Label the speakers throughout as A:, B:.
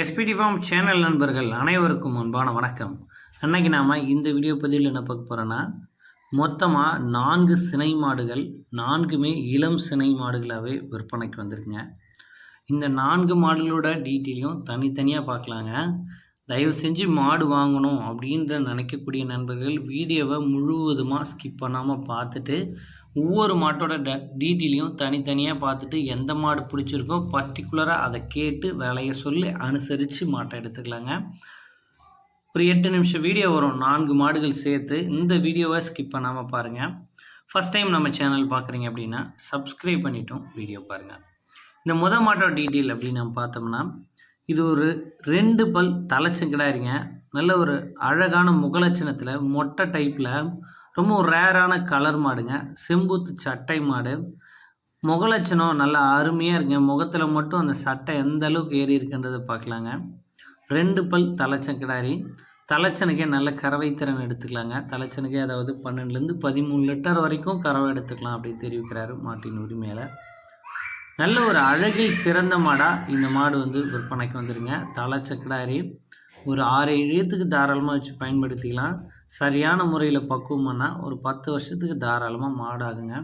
A: SPD form channel நண்பர்கள் அனைவருக்கும் அன்பான வணக்கம். அன்னைக்கு நாம் இந்த வீடியோ பதிவில் என்ன பார்க்க போகிறோன்னா மொத்தமாக நான்கு சினை மாடுகள் நான்குமே இளம் சினை மாடுகளாகவே விற்பனைக்கு வந்திருக்குங்க. இந்த நான்கு மாடுகளோட டீட்டெயிலையும் தனித்தனியாக பார்க்கலாங்க. தயவு செஞ்சு மாடு வாங்கணும் அப்படின்ற நினைக்கக்கூடிய நண்பர்கள் வீடியோவை முழுவதுமாக ஸ்கிப் பண்ணாமல் பார்த்துட்டு ஒவ்வொரு மாட்டோட ட டீட்டெயிலையும் தனித்தனியாக பார்த்துட்டு எந்த மாடு பிடிச்சிருக்கோ பர்டிகுலராக அதை கேட்டு விலையை சொல்லி அனுசரித்து மாட்டை எடுத்துக்கலாங்க. ஒரு எட்டு நிமிஷம் வீடியோ வரும். நான்கு மாடுகள் சேர்த்து இந்த வீடியோவை ஸ்கிப் பண்ணாமல் பாருங்கள் ஃபஸ்ட் டைம் நம்ம சேனல் பார்க்குறீங்க அப்படின்னா சப்ஸ்கிரைப் பண்ணிட்டோம் வீடியோ பாருங்கள் இந்த முத மாட்டோட டீட்டெயில் அப்படின்னு நம்ம பார்த்தோம்னா இது ஒரு ரெண்டு பல் தலைச்சங்கிடாருங்க நல்ல ஒரு அழகான முகலட்சணத்தில் மொட்டை டைப்பில் ரொம்ப ரேரான கலர் மாடுங்க. செம்பூத்து சட்டை மாடு. முகலட்சணம் நல்லா அருமையாக இருக்குங்க. முகத்தில் மட்டும் அந்த சட்டை எந்த அளவுக்கு ஏறி இருக்குன்றதை பார்க்கலாங்க ரெண்டு பல் தலைச்சங்கிடாரி தலைச்சனுக்கே நல்ல கறவை திறன் எடுத்துக்கலாங்க. தலைச்சனுக்கே அதாவது பன்னெண்டுலேருந்து பதிமூணு லிட்டர் வரைக்கும் கறவை எடுத்துக்கலாம் அப்படின்னு தெரிவிக்கிறாரு மாட்டின் உரிமையில் நல்ல ஒரு அழகில் சிறந்த மாடாக இந்த மாடு வந்து விற்பனைக்கு வந்துருங்க. தலைச்சக்கடாரி ஒரு ஆறு ஏழுத்துக்கு தாராளமாக வச்சு பயன்படுத்திக்கலாம். சரியான முறையில் பக்குவம்னா ஒரு பத்து வருஷத்துக்கு தாராளமாக மாடாகுங்க.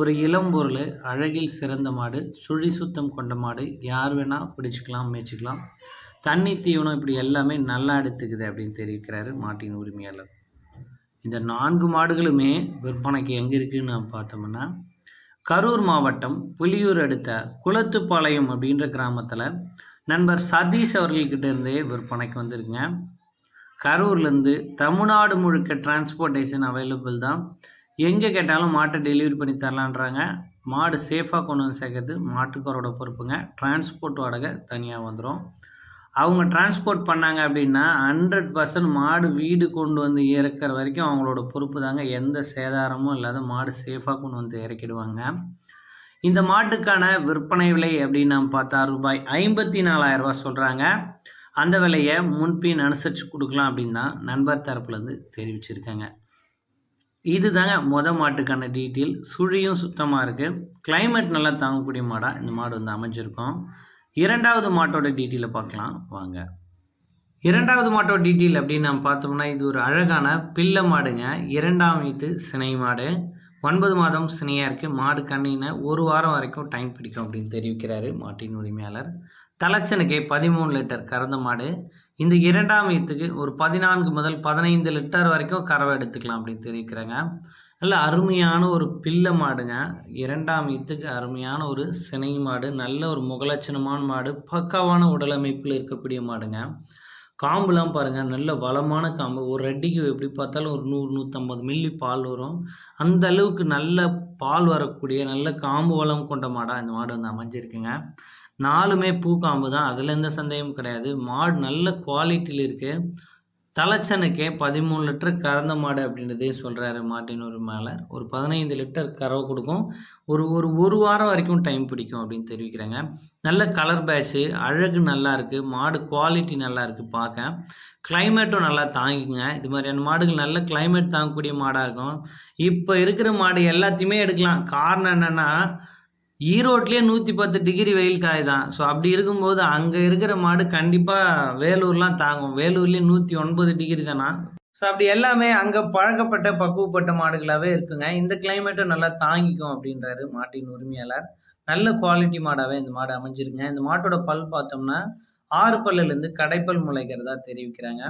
A: ஒரு இளம் பொருள் அழகில் சிறந்த மாடு சுழி சுத்தம் கொண்ட மாடு யார் வேணால் பிடிச்சிக்கலாம் மேய்ச்சிக்கலாம். தண்ணி தீவனம் இப்படி எல்லாமே நல்லா எடுத்துக்குது அப்படின்னு தெரிவிக்கிறாரு மாட்டின் உரிமையாளர். இந்த நான்கு மாடுகளுமே விற்பனைக்கு எங்கே இருக்குதுன்னு நம்ம பார்த்தோம்னா கரூர் மாவட்டம் புலியூர் அடுத்த குளத்துப்பாளையம் அப்படின்ற கிராமத்தில் நண்பர் சதீஷ் அவர்கள்கிட்ட இருந்தே விற்பனைக்கு வந்திருக்குங்க. கரூர்லேருந்து தமிழ்நாடு முழுக்க டிரான்ஸ்போர்ட்டேஷன் அவைலபிள் தான். எங்கே கேட்டாலும் மாட்டை டெலிவரி பண்ணி தரலான்றாங்க. மாடு சேஃபாக கொண்டு வந்து சேர்க்கறது மாட்டுக்காரோட பொறுப்புங்க. டிரான்ஸ்போர்ட் வாடகை தனியாக வந்துடும் அவங்க டிரான்ஸ்போர்ட் பண்ணாங்க அப்படின்னா ஹண்ட்ரட் பர்சன்ட் மாடு வீடு கொண்டு வந்து இறக்கிற வரைக்கும் அவங்களோட பொறுப்பு தாங்க எந்த சேதாரமும் இல்லாத மாடு சேஃபாக கொண்டு வந்து இறக்கிடுவாங்க. இந்த மாட்டுக்கான விற்பனை விலை அப்படின்னு நம்ம பார்த்தா ரூபாய் ஐம்பத்தி நாலாயிரம் ரூபாய் சொல்கிறாங்க அந்த விலையை முன்பின் அனுசரித்து கொடுக்கலாம் அப்படின்னு தான் நண்பர் தரப்புலேருந்து தெரிவிச்சிருக்காங்க. இது தாங்க மொத மாட்டுக்கான டீட்டெயில். சுழியும் சுத்தமாக இருக்குது கிளைமேட் நல்லா தாங்கக்கூடிய மாடாக இந்த மாடு வந்து அமைஞ்சிருக்கும். இரண்டாவது மாட்டோட டீட்டெயிலை பார்க்கலாம். வாங்க. இரண்டாவது மாட்டோட டீட்டெயில் அப்படின்னு நம்ம பார்த்தோம்னா இது ஒரு அழகான பிள்ளை மாடுங்க. இரண்டாம் வீட்டு சினை மாடு. ஒன்பது மாதம் சினையாக இருக்குது மாடு கண்ணினை ஒரு வாரம் வரைக்கும் டைம் பிடிக்கும் அப்படின்னு தெரிவிக்கிறாரு மாட்டின் உரிமையாளர். தலைச்சனுக்கே பதிமூணு லிட்டர் கறந்த மாடு. இந்த இரண்டாம் ஈத்துக்கு ஒரு பதினான்கு முதல் பதினைந்து லிட்டர் வரைக்கும் கறவை எடுத்துக்கலாம் அப்படின்னு தெரிவிக்கிறாங்க. நல்ல அருமையான ஒரு பிள்ளை மாடுங்க. இரண்டாம் ஈத்துக்கு அருமையான ஒரு சினை மாடு நல்ல ஒரு முகலட்சணமான மாடு பக்காவான உடலமைப்பில் இருக்கக்கூடிய மாடுங்க. காம்புலாம் பாருங்கள் நல்ல வளமான காம்பு. ஒரு ரெட்டிக்கு எப்படி பார்த்தாலும் ஒரு நூறு நூற்றம்பது மில்லி பால் வரும். அந்த அளவுக்கு நல்ல பால் வரக்கூடிய நல்ல காம்பு வளம் கொண்ட மாடாக இந்த மாடு வந்து அமைஞ்சிருக்குங்க. நாலுமே பூக்காம்பு தான். அதில் எந்த சந்தேகமும் கிடையாது. மாடு நல்ல குவாலிட்டியில் இருக்குது தலைச்சனுக்கே பதிமூணு லிட்டர் கறந்த மாடு அப்படின்றதே சொல்கிறாரு மாட்டின் ஒரு மேலே. ஒரு பதினைந்து லிட்டர் கறவை கொடுக்கும். ஒரு ஒரு ஒரு வாரம் வரைக்கும் டைம் பிடிக்கும் அப்படின்னு தெரிவிக்கிறாங்க. நல்ல கலர் பேட்ச்சு அழகு நல்லா இருக்குது மாடு குவாலிட்டி நல்லா இருக்குது பார்க்க. கிளைமேட்டும் நல்லா தாங்கிக்குங்க. இது மாதிரியான மாடுகள் நல்ல கிளைமேட் தாங்கக்கூடிய மாடாக இருக்கும். இப்போ இருக்கிற மாடு எல்லாத்தையுமே எடுக்கலாம். காரணம் என்னென்னா ஈரோட்லேயே நூற்றி பத்து டிகிரி வெயில் காய் தான் ஸோ அப்படி இருக்கும்போது அங்கே இருக்கிற மாடு கண்டிப்பாக வேலூர்லாம் தாங்கும். வேலூர்லேயே நூற்றி ஒன்பது டிகிரி தானா? ஸோ அப்படி எல்லாமே அங்கே பழக்கப்பட்ட பக்குவப்பட்ட மாடுகளாகவே இருக்குங்க. இந்த கிளைமேட்டும் நல்லா தாங்கிக்கும் அப்படின்றாரு மாட்டின் உரிமையாளர். நல்ல குவாலிட்டி மாடாகவே இந்த மாடு அமைஞ்சிருங்க இந்த மாட்டோட பல் பார்த்தோம்னா ஆறு பல்லுலேருந்து கடைப்பல் முளைக்கிறதா தெரிவிக்கிறாங்க.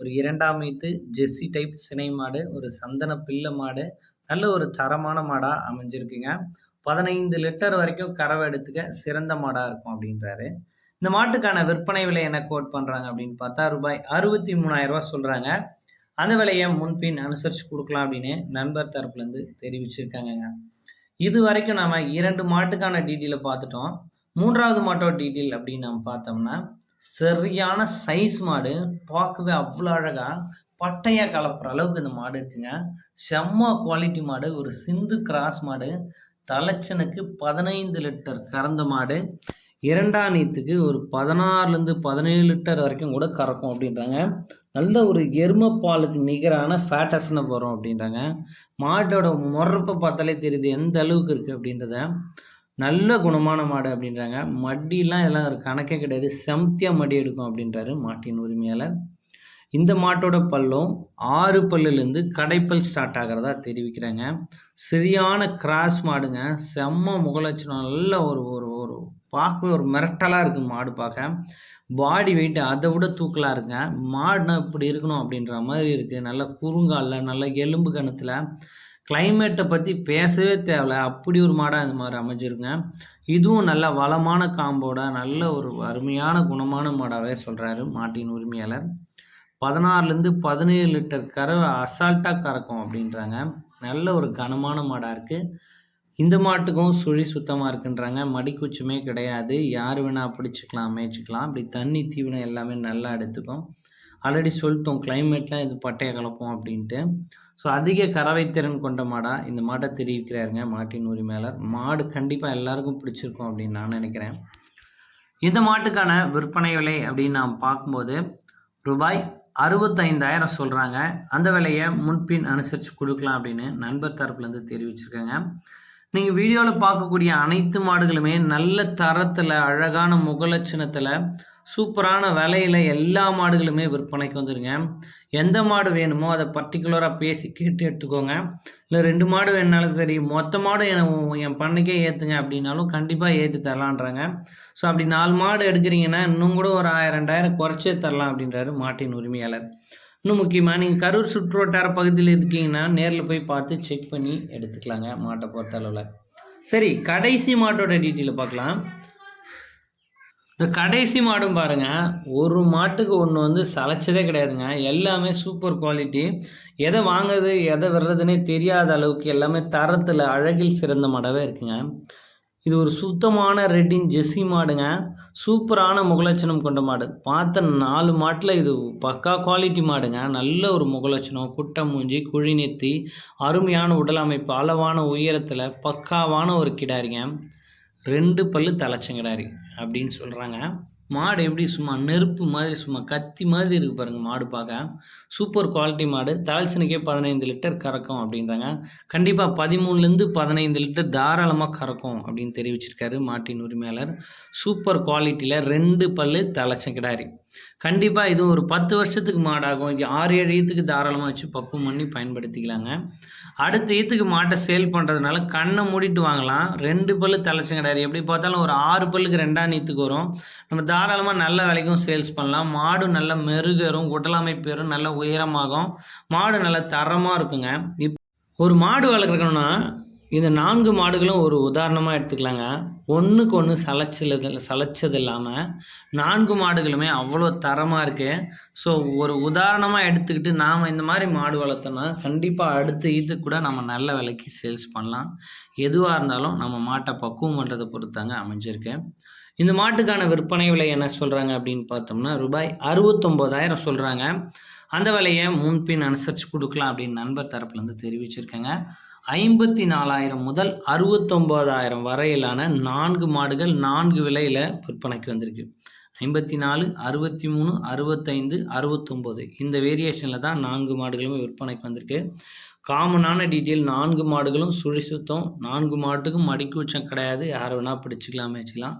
A: ஒரு இரண்டாம் வைத்து ஜெஸ்ஸி டைப் சினை மாடு ஒரு சந்தன பில்ல மாடு நல்ல ஒரு தரமான மாடாக அமைஞ்சிருக்குங்க. பதினைந்து லிட்டர் வரைக்கும் கறவை எடுத்துக்க சிறந்த மாடாக இருக்கும் அப்படின்றாரு. இந்த மாட்டுக்கான விற்பனை விலை என்ன கோட் பண்ணுறாங்க அப்படின்னு பார்த்தா ரூபாய் அறுபத்தி மூணாயிரரூபா சொல்கிறாங்க அந்த விலையை முன்பின் அனுசரித்து கொடுக்கலாம் அப்படின்னு நண்பர் தரப்புலேருந்து தெரிவிச்சிருக்காங்கங்க. இது வரைக்கும் நாம் இரண்டு மாட்டுக்கான டீட்டெயிலை பார்த்துட்டோம். மூன்றாவது மாட்டோட டீட்டெயில் அப்படின்னு நம்ம பார்த்தோம்னா சரியான சைஸ் மாடு பார்க்கவே அவ்வளோ அழகாக பட்டையாக கலப்புற அளவுக்கு இந்த மாடு இருக்குங்க. செம்ம குவாலிட்டி மாடு ஒரு சிந்து கிராஸ் மாடு. தலைச்சனுக்கு பதினைந்து லிட்டர் கறந்த மாடு இரண்டாம் நீத்துக்கு ஒரு பதினாறுலேருந்து பதினேழு லிட்டர் வரைக்கும் கூட கறக்கும் அப்படின்றாங்க. நல்ல ஒரு எரும பாலுக்கு நிகரான ஃபேட்டஸ்னு போகிறோம் அப்படின்றாங்க. மாட்டோட முறப்பை பார்த்தாலே தெரியுது எந்த அளவுக்கு இருக்குது அப்படின்றத. நல்ல குணமான மாடு அப்படின்றாங்க. மடியெலாம் எல்லாம் கணக்கே கிடையாது. செம்தியாக மடி எடுக்கும் அப்படின்றாரு மாட்டின் உரிமையாளர். இந்த மாட்டோட பல்லும் ஆறு பல்லுலேருந்து கடைப்பல் ஸ்டார்ட் ஆகிறதா தெரிவிக்கிறாங்க. சரியான கிராஸ் மாடுங்க. செம்ம முகலட்சணம். நல்ல ஒரு ஒரு ஒரு பார்க்கவே ஒரு மிரட்டலாக இருக்குது மாடு பார்க்க. பாடி வெயிட் அதை விட தூக்கலாக இருக்குங்க. மாடுனா இப்படி இருக்கணும் அப்படின்ற மாதிரி இருக்குது நல்ல குறுங்காலில் நல்ல எலும்பு கணத்தில் கிளைமேட்டை பற்றி பேசவே தேவையில்ல அப்படி ஒரு மாடாக இந்த மாதிரி அமைஞ்சிருங்க இதுவும் நல்ல வளமான காம்போட நல்ல ஒரு அருமையான குணமான மாடாகவே சொல்கிறாரு மாட்டின் உரிமையாளர். பதினாறுலேருந்து பதினேழு லிட்டர் கறவை அசால்ட்டாக கறக்கும் அப்படின்றாங்க. நல்ல ஒரு கனமான மாடாக இருக்குது இந்த மாட்டுக்கும் சுழி சுத்தமாக இருக்குன்றாங்க. மடிக்குச்சுமே கிடையாது. யார் வேணால் பிடிச்சிக்கலாம் மேய்ச்சிக்கலாம். அப்படி தண்ணி தீவனம் எல்லாமே நல்லா எடுத்துக்கும். ஆல்ரெடி சொல்லிட்டோம் கிளைமேட்லாம் இது பட்டையை கலப்போம் அப்படின்ட்டு. ஸோ அதிக கறவை திறன் கொண்ட மாடாக இந்த மாட்டை தெரிவிக்கிறாருங்க மாட்டின் உரிமையாளர். மாடு கண்டிப்பாக எல்லாருக்கும் பிடிச்சிருக்கும் அப்படின்னு நான் நினைக்கிறேன். இந்த மாட்டுக்கான விற்பனை விலை அப்படின்னு நாம் பார்க்கும்போது ரூபாய் அறுபத்தைந்தாயிரம் சொல்கிறாங்க அந்த விலையை முன்பின் அனுசரித்து கொடுக்கலாம் அப்படின்னு நண்பர் தரப்புலேருந்து தெரிவிச்சிருக்காங்க. நீங்கள் வீடியோவில் பார்க்கக்கூடிய அனைத்து மாடுகளுமே நல்ல தரத்தில் அழகான முகலட்சணத்தில் சூப்பரான விலையில் எல்லா மாடுகளுமே விற்பனைக்கு வந்துடுங்க எந்த மாடு வேணுமோ அதை பர்டிகுலராக பேசி கேட்டு எடுத்துக்கோங்க. இல்லை ரெண்டு மாடு வேணுனாலும் சரி மொத்த மாடு என் என் பண்ணைக்கே ஏற்றுங்க அப்படின்னாலும் கண்டிப்பாக ஏற்றி தரலான்றாங்க ஸோ அப்படி நாலு மாடு எடுக்கிறீங்கன்னா இன்னும் கூட ஒரு ஆயிரம் ரெண்டாயிரம் குறைச்சே தரலாம் அப்படின்றாரு மாட்டின் உரிமையாளர். இன்னும் முக்கியமாக நீங்கள் கரூர் சுற்றுவட்டார பகுதியில் இருக்கீங்கன்னா நேரில் போய் பார்த்து செக் பண்ணி எடுத்துக்கலாங்க மாட்டை பொறுத்த அளவில். சரி கடைசி மாட்டோட டீட்டெயிலை பார்க்கலாம். இந்த கடைசி மாடும் பாருங்கள் ஒரு மாட்டுக்கு ஒன்று வந்து சளைச்சதே கிடையாதுங்க. எல்லாமே சூப்பர் குவாலிட்டி எதை வாங்குறது எதை வர்றதுனே தெரியாத அளவுக்கு எல்லாமே தரத்தில் அழகில் சிறந்த மாடாகவே இருக்குங்க. இது ஒரு சுத்தமான ரெட்டின் ஜெஸ்ஸி மாடுங்க. சூப்பரான முகலட்சணம் கொண்ட மாடு. பார்த்த நாலு மாட்டில் இது பக்கா குவாலிட்டி மாடுங்க. நல்ல ஒரு முகலட்சணம் குட்டை மூஞ்சி குழி நெத்தி அருமையான உடல் அமைப்பு அளவான உயரத்தில் பக்காவான ஒரு கிடாரிங்க. ரெண்டு பல்லு தலைச்சங்கிடாரி அப்படின்னு சொல்கிறாங்க மாடு எப்படி சும்மா நெருப்பு மாதிரி சும்மா கத்தி மாதிரி இருக்குது பாருங்கள் மாடு பார்க்க. சூப்பர் குவாலிட்டி மாடு. தலைச்சனுக்கே பதினைந்து லிட்டர் கறக்கும் அப்படின்றாங்க. கண்டிப்பாக பதிமூணுலேருந்து பதினைந்து லிட்டர் தாராளமாக கறக்கும் அப்படின்னு தெரிவிச்சிருக்காரு மாட்டின் உரிமையாளர். சூப்பர் குவாலிட்டியில் ரெண்டு பல்லு தலைச்சங்கிடாரி. கண்டிப்பாக இது ஒரு பத்து வருஷத்துக்கு மாடாகும். ஆறு ஏழு ஈத்துக்கு தாராளமாக வச்சு பக்குவம் பண்ணி பயன்படுத்திக்கலாங்க. அடுத்த ஈத்துக்கு மாட்டை சேல் பண்ணுறதுனால கண்ணை மூடிட்டு வாங்கலாம். ரெண்டு பல்லு கிடையாது எப்படி பார்த்தாலும் ஒரு ஆறு பல்லுக்கு ரெண்டாம் நீத்துக்கு வரும். நம்ம தாராளமாக நல்ல விலைக்கும் சேல்ஸ் பண்ணலாம். மாடு நல்ல மெருகரும் உடலமைப்பு வரும் நல்ல உயரமாகும். மாடு நல்ல தரமாக இருக்குங்க. இப் ஒரு மாடு வளர்க்குறோன்னா இந்த நான்கு மாடுகளும் ஒரு உதாரணமாக எடுத்துக்கலாங்க. ஒன்றுக்கு ஒன்று சளைச்சது சளைச்சது இல்லாமல் நான்கு மாடுகளுமே அவ்வளோ தரமாக இருக்குது ஸோ ஒரு உதாரணமாக எடுத்துக்கிட்டு நாம் இந்த மாதிரி மாடு வளர்த்தோன்னா கண்டிப்பாக அடுத்த இது கூட நம்ம நல்ல விலைக்கு சேல்ஸ் பண்ணலாம். எதுவாக இருந்தாலும் நம்ம மாட்டை பக்குவம் பண்ணுறதை பொறுத்தாங்க அமைஞ்சிருக்கு. இந்த மாட்டுக்கான விற்பனை விலை என்ன சொல்கிறாங்க அப்படின்னு பார்த்தோம்னா ரூபாய் அறுபத்தொம்போதாயிரம் சொல்கிறாங்க அந்த விலையை முன்பின் அனுசரித்து கொடுக்கலாம் அப்படின்னு நண்பர் தரப்புலேருந்து தெரிவிச்சிருக்கேங்க. ஐம்பத்தி நாலாயிரம் முதல் அறுபத்தொம்போதாயிரம் வரையிலான நான்கு மாடுகள் நான்கு விலையில் விற்பனைக்கு வந்திருக்கு. ஐம்பத்தி நாலு அறுபத்தி மூணு அறுபத்தைந்து அறுபத்தொம்போது இந்த வேரியேஷனில் தான் நான்கு மாடுகளுமே விற்பனைக்கு வந்திருக்கு. காமனான டீட்டெயில் நான்கு மாடுகளும் சுழி சுத்தம் நான்கு மாட்டுக்கும் மடிக்கூச்சம் கிடையாது. யார் வேணால் பிடிச்சிக்கலாம் வச்சுக்கலாம்.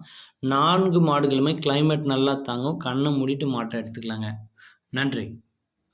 A: நான்கு மாடுகளுமே கிளைமேட் நல்லா தாங்கும். கண்ணை மூடிட்டு மாட்டை எடுத்துக்கலாங்க. நன்றி.